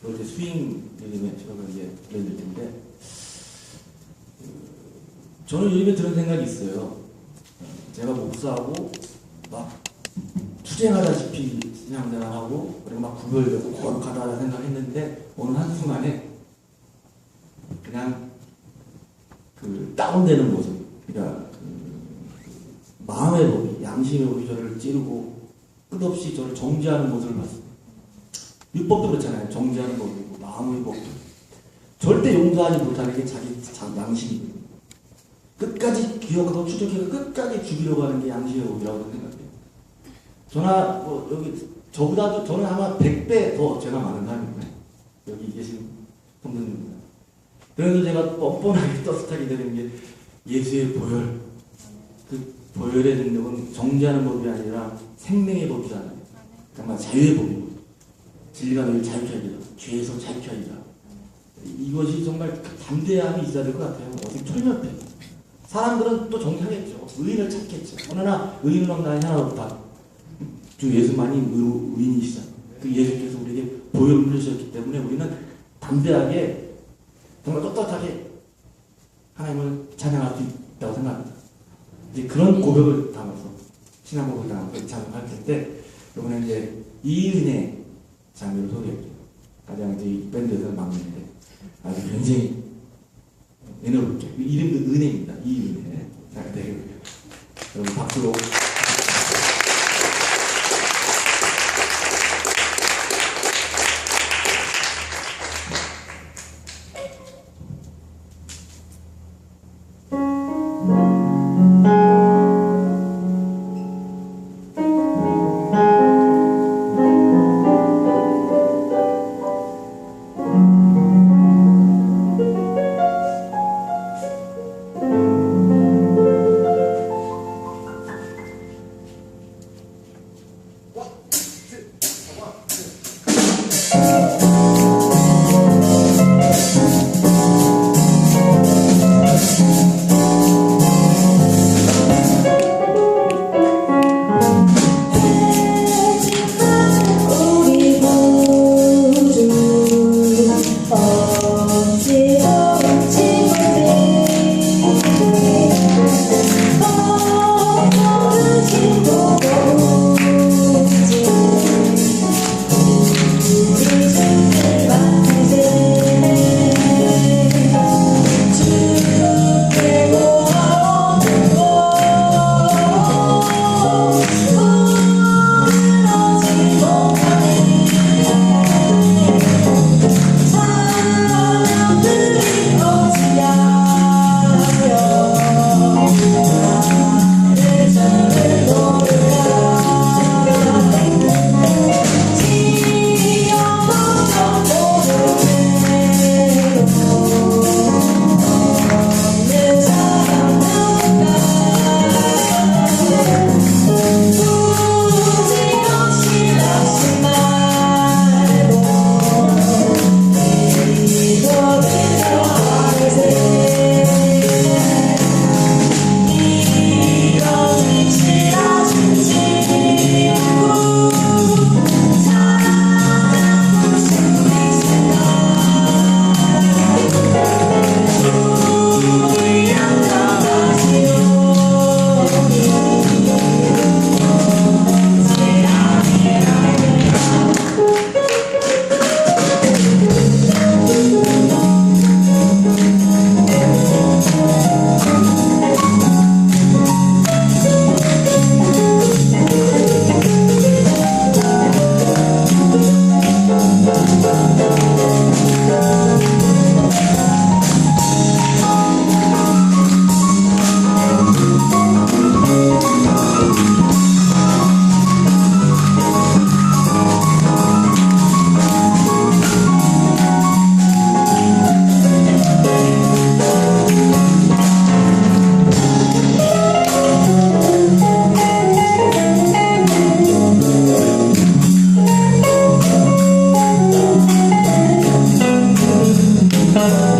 그걸 이제 스윙 리듬의 저가 이제 들려드릴 텐데 그, 저는 요즘에 들은 생각이 있어요. 제가 목사하고 막 투쟁하다시피 신앙생활하고 그리고 막 구별되고 거룩하다 생각했는데 어느 한순간에 그냥 그 다운되는 모습 그러니까 그 마음의 법이 양심의 법이 저를 찌르고 끝없이 저를 정지하는 모습을 봤어요. 율법도 그렇잖아요. 정지하는 법이고 마음의 법도 절대 용서하지 못하는 게 자기 자- 양심이에요. 끝까지 기억하고 추적해서 끝까지 죽이려고 하는 게 양심의 법이라고 생각해요. 저나 뭐 여기 저보다도 저는 아마 100배 더 죄가 많은 사람입니다. 여기 계신 성도님입니다. 그래서 제가 뻔뻔하게 떳떳하게 되는 게 예수의 보혈. 그 보혈의 능력은 정죄하는 법이 아니라 생명의 법이잖아요. 정말 자유의 법이고 진리가 너를 자유케 하리라. 죄에서 자유케 하리라. 이것이 정말 담대함이 있어야 될 것 같아요. 어떻게 철면패. 사람들은 또 정리하겠죠. 의인을 찾겠죠. 그러나 의인은 나는 하나 없다. 주 예수만이 의, 의인이시다. 그 예수께서 우리에게 보혈을 흘리셨기 때문에 우리는 담대하게 정말 떳떳하게 하나님을 찬양할 수 있다고 생각합니다. 이제 그런 고백을 담아서 신앙 고백을 담아서 찬양할 텐데 이번에 이제 이 은혜 장면을 소개할게요. 가장 이제 이 밴드에서 막내인데 아주 굉장히 은혜롭게 그 이름도 은혜입니다. 이 은혜. 자, 네. 여러분 박수로 love.